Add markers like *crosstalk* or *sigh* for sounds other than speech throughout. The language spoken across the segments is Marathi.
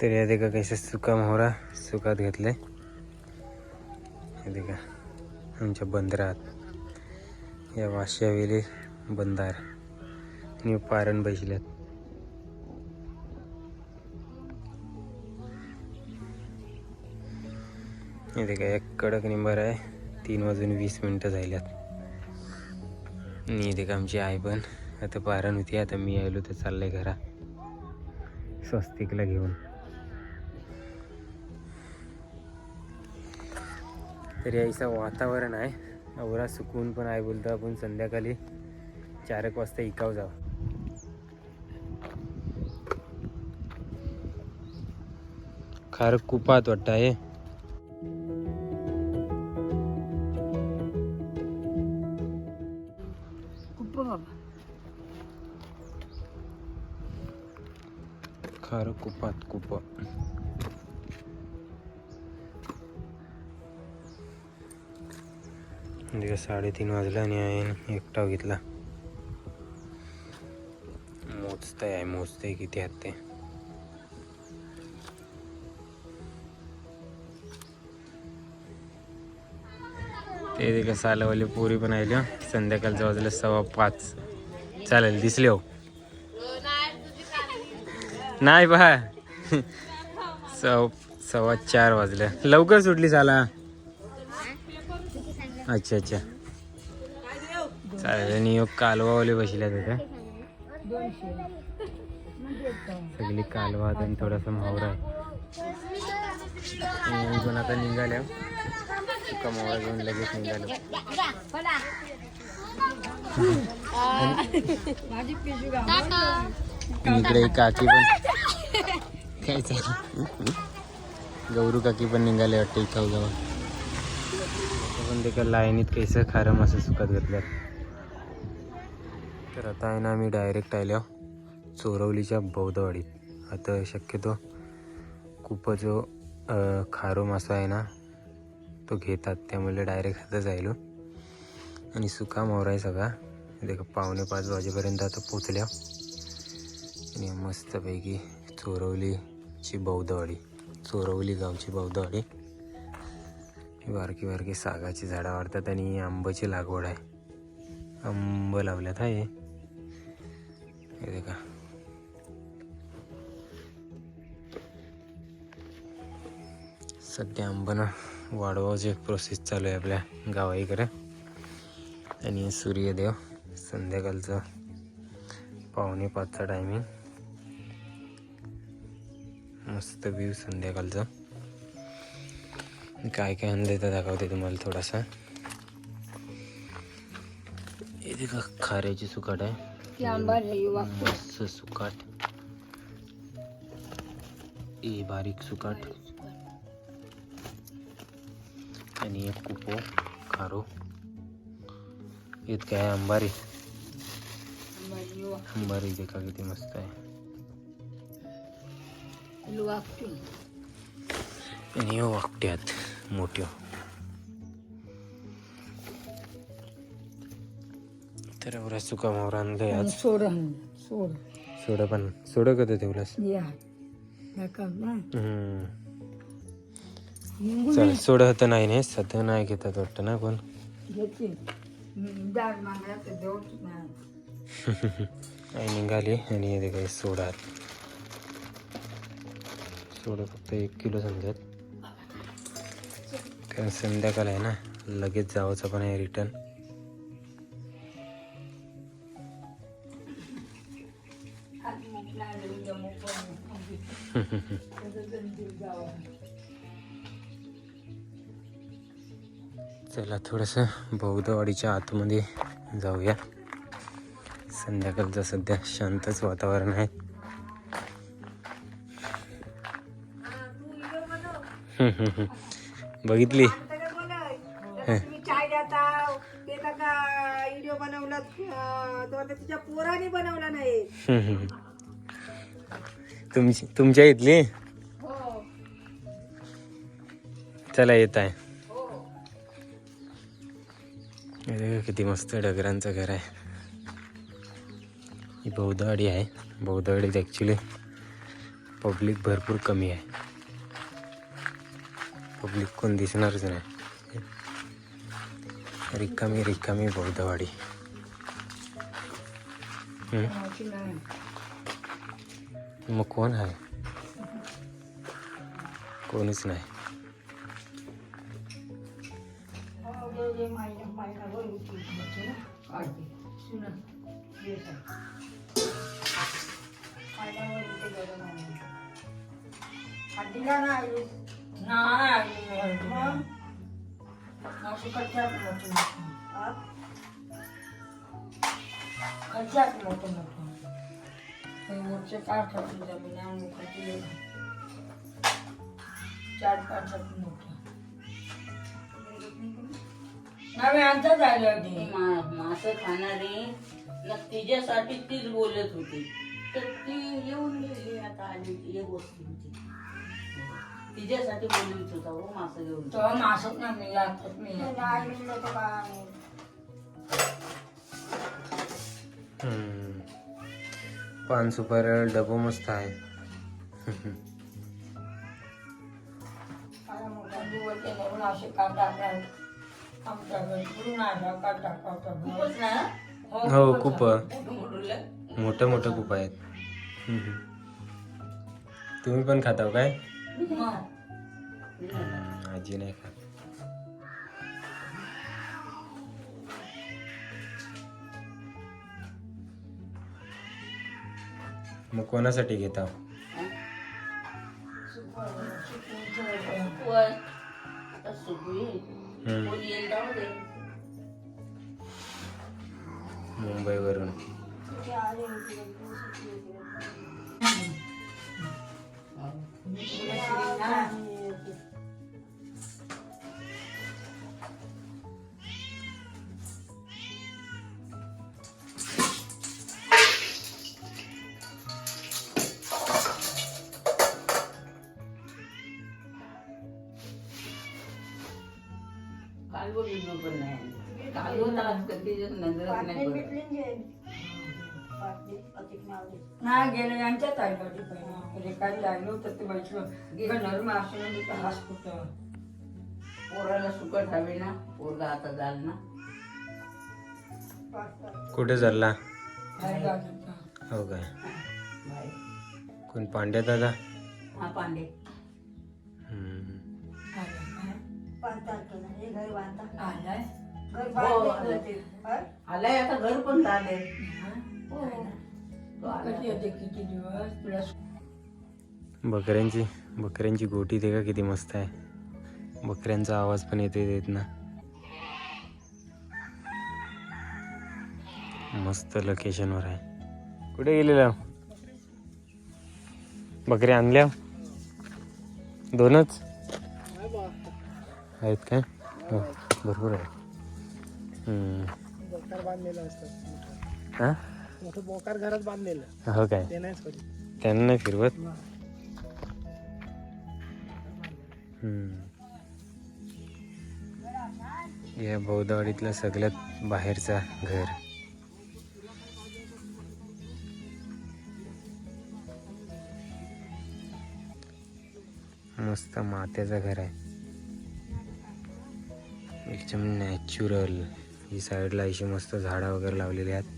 तर या देखा कैसे सुका मोहरा हो सुकात घेतले. देखा आमच्या बंदरात. या वाश्यावेली बंदार. आणि पारण बसल्यात हे देखा एक कडक निंबर आहे. तीन वाजून वीस मिनटं झाल्यात. आणि देखा आमची आई पण. आता पारण होती आता मी आलो तर चाललंय घरा. स्वस्तिकला घेऊन. तरी ऐसा वातावरण आहे. अवरा सुकून पण आहे बोलतो आपण. संध्याकाळी चार एक वाजता इकाव जाव. खार कुपात वाटतं आहे. खार कुपात कुप. म्हणजे साडेतीन वाजला आणि आहे एकटाव घेतला. मोजतंय आहे मोजतंय किती आहात ते ते ते कसं पोरी पण आले संध्याकाळचं वाजलं सव्वा पाच. चालेल दिसले हो. नाही पहा सव सव्वा चार वाजल्या लवकर सुटली साला. अच्छा अच्छा. चालेल आणि योग कालवावाले बसल्यात होत्या सगळी कालवा आणि थोडासा मावरा आहे. पण आता निघाल्या सुका मावरा घेऊन लगेच निघालो. इकडे काकी पण. काय चालू गौरू काकी पण निघाले वाटते इथं जवळ पण ते लाईनीत कैसं खारं असं सुकत घेतल्यात. तर आता आहे ना आम्ही डायरेक्ट आल्या चोरवलीच्या बौद्धवाडीत. आता शक्यतो खूपच जो खारो मासा आहे ना तो घेतात. त्यामुळे डायरेक्ट आता जायलो. आणि सुका मोहरा आहे सगळा. ते का पावणे पाच वाजेपर्यंत आता पोचल्या. आणि मस्तपैकी चोरवलीची बौद्धवाडी चोरवली गावची बौद्धवाडी. बारकी बारकी सागाची झाडं वाढतात आणि आंब्याची लागवड आहे. आंब लावल्यात आहे हे सध्या आंबाना वाढवायची प्रोसेस चालू आहे आपल्या गावाईकडे आणि सूर्यदेव संध्याकाळचं पावणे पाचचा टायमिंग मस्त व्ह्यू संध्याकाळचा. काय काय आणलं तर दाखवते तुम्हाला थोडासा. इथे का खाऱ्याची सुकाट आहे. मस्त सुकाट. ए बारीक सुकाट. आणि एक कुपो खारो. इतकं आहे? अंबारी. अंबारी देखा किती मस्त आहे. आणि वाकट्यात. मोठ्यो तर एवढा सुका मावरा आणलंय आणि आज सोड. सोड. सोडं पण. सोडं कधी ठेवलास? या. दाखव ना. हम्म. निघून चल सोडं तर नाही नाही सध्या नाही घेतात वाटतं ना कोण? घेते. देऊच नाही आई निघाली आणि येते काही सोडात सोडं फक्त एक किलो समजत. कारण संध्याकाळ आहे ना लगेच जावंचं पण आहे रिटर्न *laughs* चला थोडंसं बौद्धवाडीच्या आतमध्ये जाऊया. संध्याकाळचं सध्या शांतच वातावरण आहे. हम्म, हम्म, हम्म. बघितली. तुमची तुमच्या इथली? हो. चला येत आहे अरे, किती मस्त डगरांचं घर आहे. ही बौद्धवाडी आहे. बौद्धवाडीत ॲक्च्युली पब्लिक भरपूर कमी आहे. पब्लिक कोण दिसणारच नाही. रिकामी रिकामी बौद्धवाडी मग कोण आहे? कोणीच नाही. हो, आली. मोठं चार पाच मोठं नवे आमचा झालं होती मासं खाणारी न तिच्यासाठी तीच बोलत होती तर ती येऊन गेली आता आली एक वस्तू होती तिच्यासाठी होता हो मासं घेऊन. तो मासत ना मी लागतात मी. हम्म. पान सुपाऱ्या डबो मस्त आहे असे आमच्या घरी काटा खूपच ना? हो खूप. मोठं मोठं मोठं खूप आहेत. हम्म. तुम्ही पण खाताव काय? हम्म, आजी नाही खात. मग कोणासाठी घेता? मुंबईवरून. कालवं बिलवं पण नाही कालवं तर आज कधी नजरच नाही. नाही गेलं यांच्यात आहे कधी पहिला काय लागलं होतं ते बैठलं नरम असं हास कुठं पोराला सुकट हवे ना पोरगा आता जाल ना. कुठे चालला? हो काय? बाय कोण पांड्या दादा? हा पांडे. आलाय हो, आलाय. आता घर पण झाले. किती दिवस? तुला बकऱ्यांची बकऱ्यांची गोटी ते का किती मस्त आहे. बकऱ्यांचा आवाज पण येते देत ना मस्त लोकेशनवर आहे. कुठे गेलेला? बकऱ्या आणल्या? दोनच? आहेत काय? हो भरपूर आहे हा? मोठं बोकार घरात बांधलेलं. हो काय? ते नाहीच त्यांना नाही फिरवत? हम्म. या बौद्धवाडीतलं सगळ्यात बाहेरचा घर. मस्त मात्याचं घर आहे. एकदम नॅचरल ही साईडला अशी मस्त झाडं वगैरे लावलेली आहेत.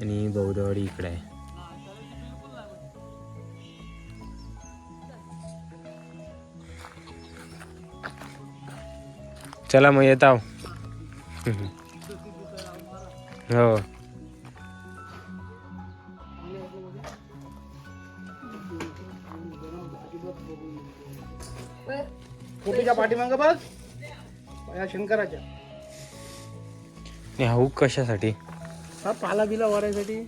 आणि बौद्धवाडी इकडे. आहे चला मग येत आहो. हो. कुठेच्या पाठीमागं बघ? या शंकराच्या. हाऊ कशासाठी? हा पाला बिला वरायसाठी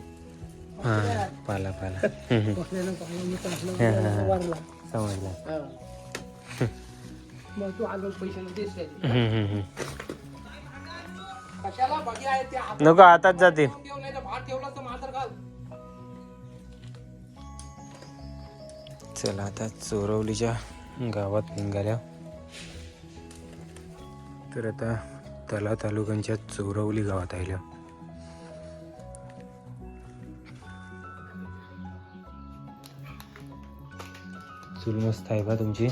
हा पाला पाला. हम्म. बसलेलं पाला मी पण आपलं. वरला. समजलं. हा. मग तू आलो पैसे देस काय हम्म, हम्म, हम्म. कशाला बघी आहे ते हात नको आताच जातील ठेव नाही तर भात ठेवला तर मात्र घाल चला आता चोरवलीच्या गावात निघाल्या. तर आता तला तालुक्यांच्या चोरवली गावात आल्या चूल मस्त आहे बा तुमची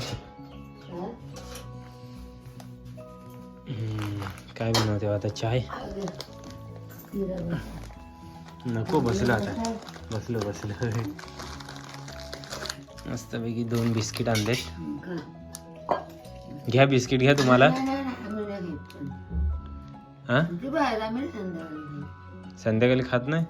काय बनवते आता चाय नको बसलो आता बसलो बसलो मस्तपैकी दोन बिस्किट आणलेत घ्या बिस्किट घ्या तुम्हाला हा संध्याकाळी खात नाही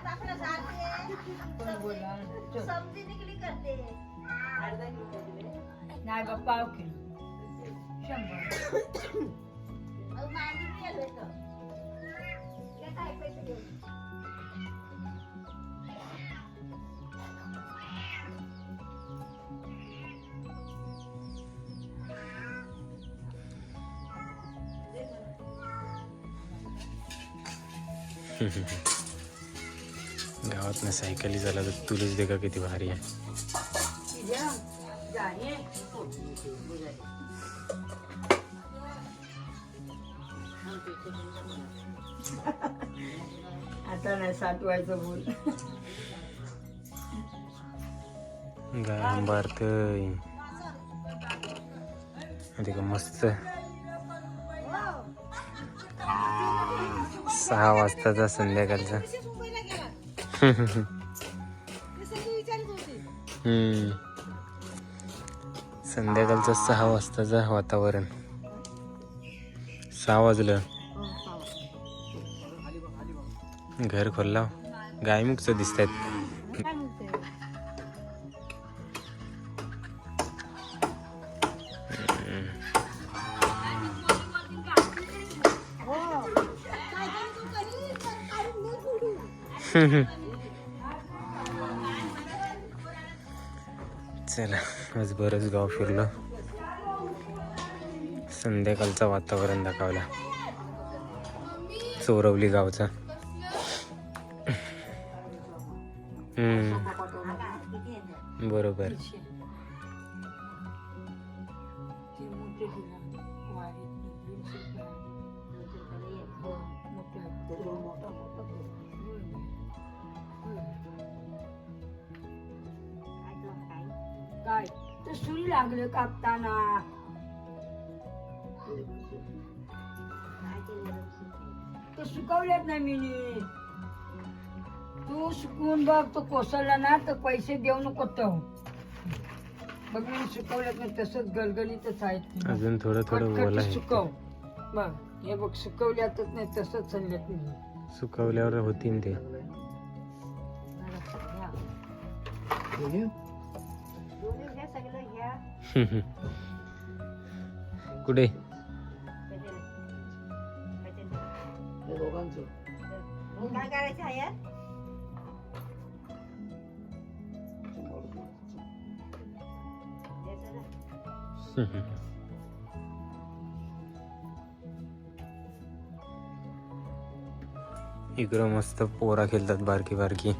हम्म. नाही बा पाव किलो शंभर गावात ना सायकली झाला तर तुलाच दे का किती भारी आहे. आता नाही साठवायचं मस्त. सहा वाजताचा संध्याकाळचा. *laughs* संध्याकाळचं सहा वाजताचं वातावरण. सहा वाजलं. घर खोलला. गायमुखच दिसत आहेत *laughs* *laughs* चला आज बरंच गाव फिरलं. संध्याकाळचं वातावरण दाखवला. चोरवली गावचा. बरोबर. सुई लागले कापताना. तर सुकवल्यात नाही मी तू सुकवून बघ तो कोसळला ना तर पैसे देऊ नको तो. बघ मी सुकवल्यात नाही तसंच गलगलीतच आहेत. अजून थोडं थोडं आहे. सुकव. बघ हे बघ सुकवल्यातच नाही तसंच चालल्यात मी सुकवल्यावर होतीन ते. कुठे? काय करायचं आहे? इकडं मस्त पोरा खेळतात बारकी बारकी.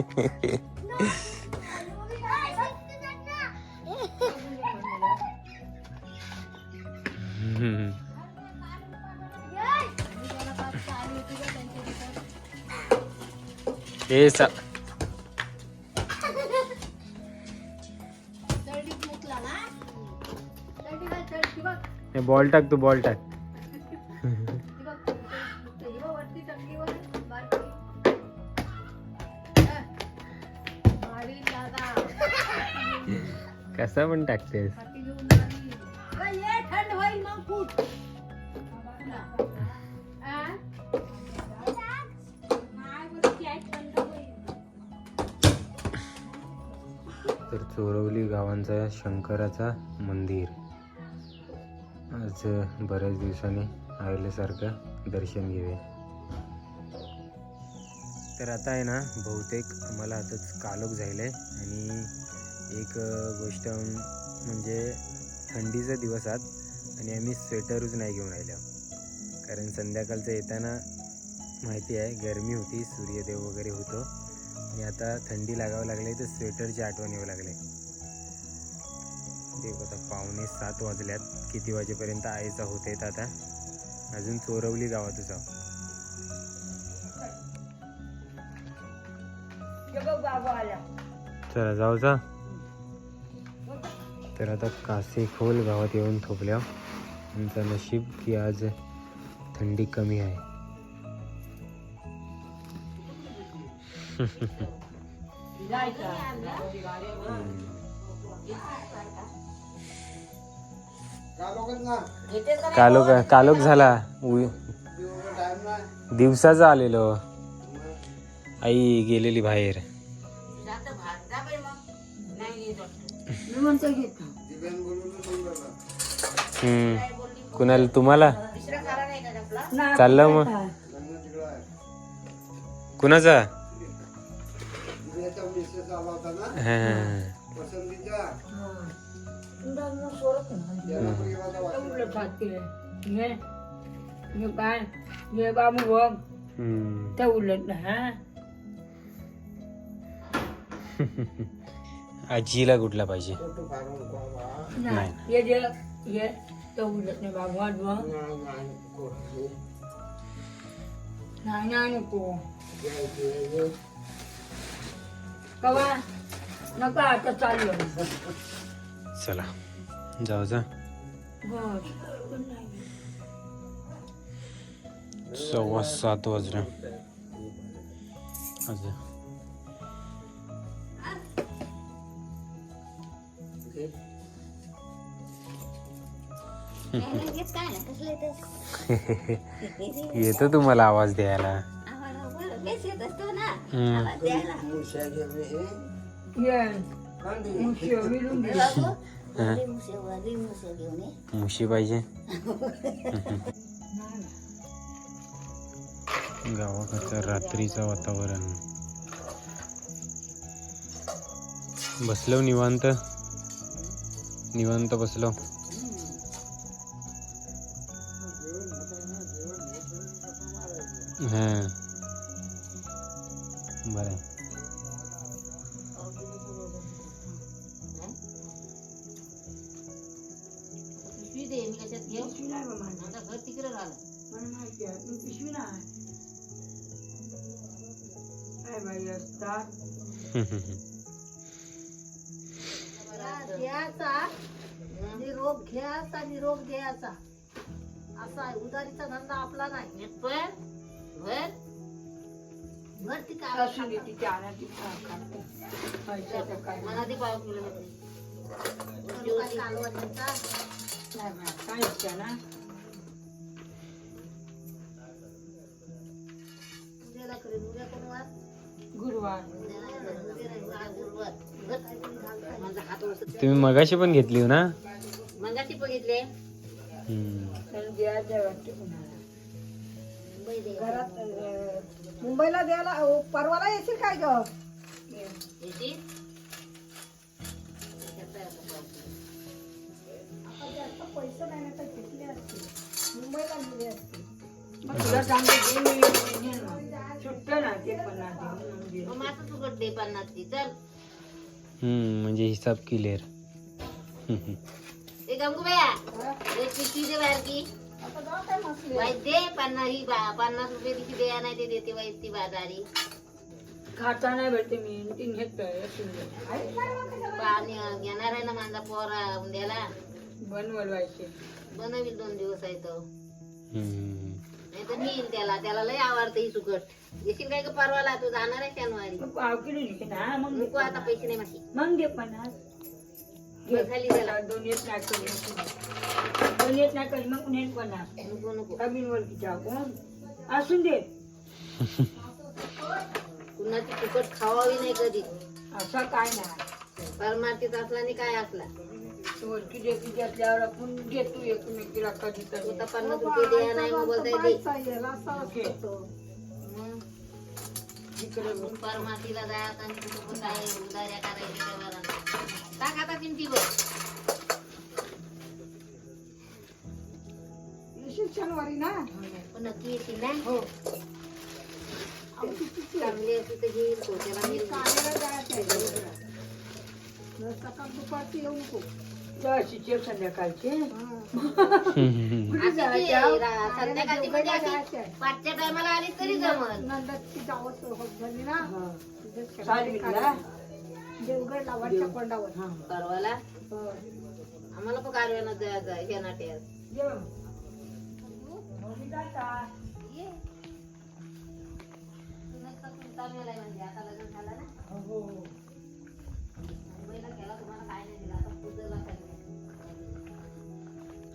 *laughs* सा हे बॉल टाक तू बॉल टाक. असं पण टाकतेस थंड होईल मग फूट तर चोरवली गावांचा शंकराचा मंदिर. आज बऱ्याच दिवसांनी आल्यासारखं दर्शन घेऊया. तर आता आहे ना बहुतेक आम्हाला आताच कालोख झालं आहे आणि एक गोष्ट म्हणजे थंडीचा दिवस आत आणि आम्ही स्वेटरच नाही घेऊन राहिलो. कारण संध्याकाळचं येताना माहिती आहे गरमी होती सूर्यदेव वगैरे होतो. आणि आता थंडी लागावं लागली तर स्वेटरची आठवण येऊ लागले. देव आता पावणे सात वाजल्यात. किती वाजेपर्यंत आईचा होत येत आता? अजून चोरवली बाबा आला चला जाऊ जा. तर आता कासेखोल गावात येऊन थोपल्या. आमचं नशीब की आज थंडी कमी आहे. कालोख कालोख झाला. उ- दिवसाचा आलेलो. आई गेलेली बाहेर. मी म्हणतो घेतो हम्म. कुणाला तुम्हाला चाललं मग? कुणाचा. तुला मग सोडत नाही. आजीला कुठला पाहिजे नाही हे जे हे ते उलट नाही बाबू आज बघ नाही नाही नको कवा नका आता चाललो चला जाऊ जा सव्वा सात वाजले अजून *laughs* येतो तुम्हाला आवाज द्यायला. मुशी पाहिजे. गावाकडचं रात्रीचं वातावरण. बसलो निवांत. निवांत बसलो. काय बाई असतात *laughs* घ्यायचा निरोग घ्यायचा निरोग द्यायचा. असा आहे उदारीचा धंदा आपला नाही. पण काय तिथे मला ती पाव किलो काय इच्छा ना. उद्याला उद्या कोण वार गुरुवार. तुम्ही मगाशी पण घेतली हो ना? मंगाची बघितले हम्म. घरात अं, मुंबईला द्यायला अहो, परवाला येशील काय ग? याची आपण जास्त पैसे नाही ना तर घेतले असते मुंबईला गेले असते मग तुला सांगते दे मी नेईन मग. सुट्टं ना ते पण ना ते म्हणजे. मग माझं तुकट दे पन्नासची चल. हम्म, म्हणजे हिसाब क्लिअर ते गंगू बया एक पिशवी दे वाईट दे पन्नास ही बा- पन्नास रुपये तिची द्या नाही ते देते वाईट ती बाजारी. खाता नाही भेटते मी तीन घेतोय. पाणी घेणार आहे ना माझा पोरा उद्याला? बनवल व्हायचे बनवील दोन दिवस आहे तो. हम्म. नाही तर नेईल त्याला त्याला लय आवडतं ही सुकट. येशील काय का परवाला? तू जाणार आहे शनिवारी. मग पाव किलो घे ना मग दे नको आता. पैसे नाही माशी मग दे पन्नास. खाली त्याला. दोन नाही करी दोन नाही करी मग नेन पन्नास नको नको. कमी वरती टाकून असून दे. कुणाची सुकट खावावी नाही कधी. असं काय नाही. परमार्थीत असला आणि काय असला. वरती देती असल्यावर आपण घेतो एकमेकीला कधी तर. पन्नास रुपये द्या नाही घे. इकडे. परमातीला जायचं आणि कुठं पण काय उदाऱ्या करायच्या तेव्हा टाक आता किमतीवर शनिवारी ना पण नक्की येतील ना हो चांगली असली तर घेईल. कामाला जायचं आहे सकाळ दुपारची येऊ नको संध्याकाळचे ते रा- म्हणजे अशी पाचच्या टायमाला आली तरी जमल नंदाची जावत होत झाली ना हा. तिथेच. देवगड लावायच्या कोंडावर. हा. परवाला? हो. आम्हाला पण कारव्यानं जायचं आहे. ये. तुमचा मेल आहे म्हणजे. आता लग्न झालं ना? हो मुंबईला गेला तुम्हाला काय नाही दिलं. आता पुजला काय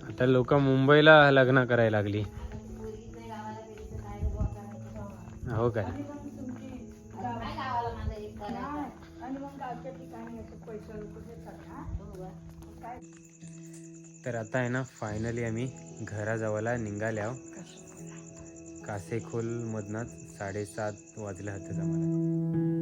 आता लोक मुंबईला लग्न करायला लागली. मुलगीच नाही गावाला गेली तर काय बुवा करायचं. हो काय तर आता आहे ना फायनली आम्ही घराजवळला निघाल्या कासेखोल मधनाच साडेसात वाजले होते आम्हाला